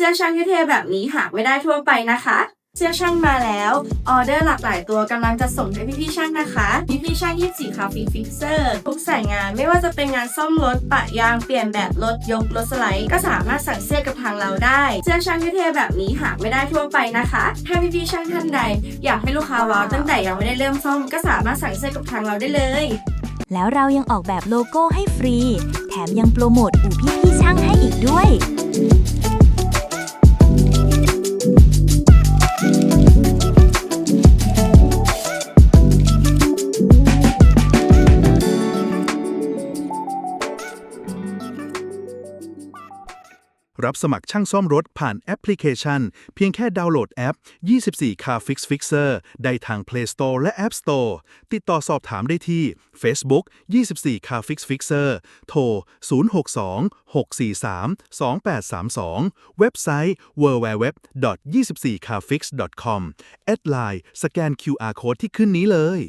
เสื้อช่างเท่ๆแบบนี้หาไม่ได้ทั่วไปนะคะเสื้อช่างมาแล้วออเดอร์หลากหลายตัวกำลังจะส่งให้พี่ๆช่างนะคะพี่ๆช่าง24คาฟิฟิกเซอร์ทุกสายงานไม่ว่าจะเป็นงานซ่อมรถปะยางเปลี่ยนแบบรถยกรถสไลด์ก็สามารถสั่งเสื้อกับทางเราได้เสื้อช่างเท่ๆแบบนี้หาไม่ได้ทั่วไปนะคะ ถ้าพี่ๆช่างท่านใด อยากให้ลูกค้าว้าวตั้งแต่ยังไม่ได้เริ่มซ่อมก็สามารถสั่งเสื้อกับทางเราได้เลย แล้วเรายังออกแบบโลโก้ให้ฟรี แถมยังโปรโมทอู่พี่ๆช่างให้อีกด้วย รับสมัครช่างซ่อมรถผ่านแอปพลิเคชัน เพียงแค่ดาวน์โหลดแอป 24 Car Fix Fixer ได้ทาง Play Store และ App Store ติดต่อสอบถามได้ที่ Facebook 24 Car Fix Fixer โทร 062 643 2832 เว็บไซต์ www.24carfix.com แอดไลน์สแกน QR Code ที่ขึ้นนี้เลย